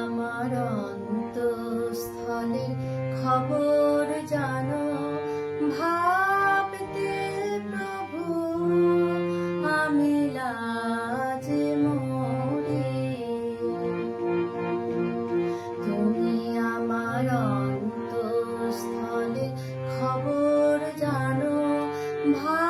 আমার অন্তঃস্থলে খবর জানো, ভাবতে প্রভু, আমি লাজ মরে তুমি আমার অন্তস্থলে খবর জানো, ভাব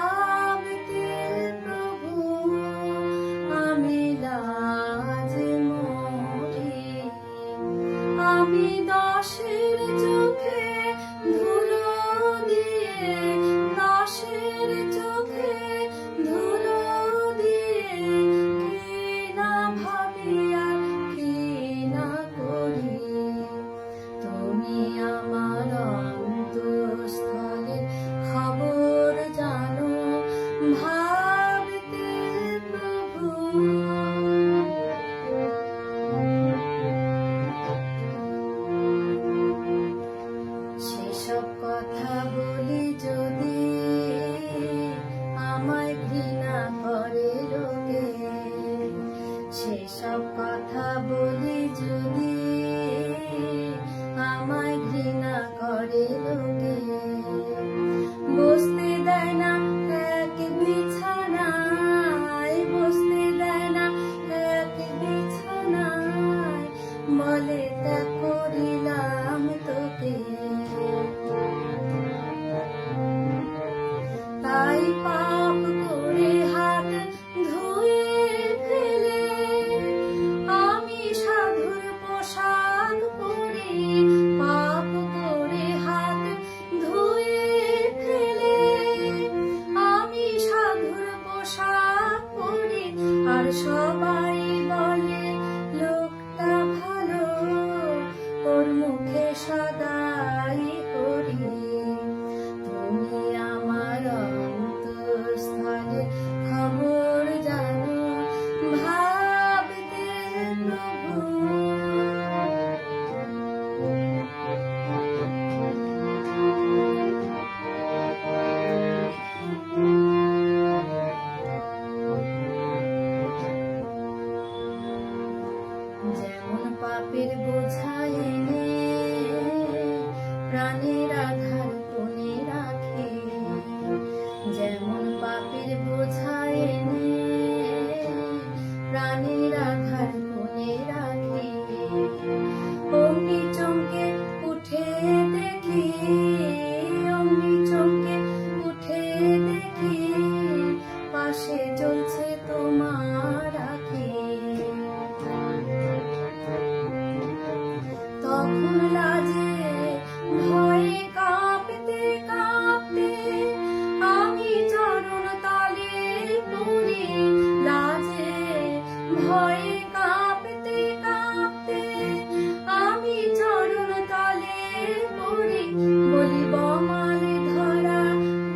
বোঝাইলে প্রাণের আধার কোণে রাখে। যেমন পাপের বোঝাইলে প্রাণের আধার কোণে রাখে। অমনি চমকে উঠে দেখি, অমনি চমকে উঠে দেখি, পাশে তখন লাজে ভয়ে কাঁপতে কাঁপতে আমি চরণ তলে পড়ি লাজে ভয়ে কাঁপতে কাঁপতে আমি চরণ তলে পড়ি বলি, বমালে ধরা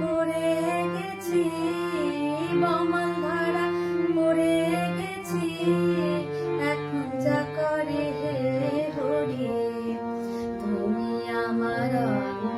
পড়ে গেছি বমা Maranatha.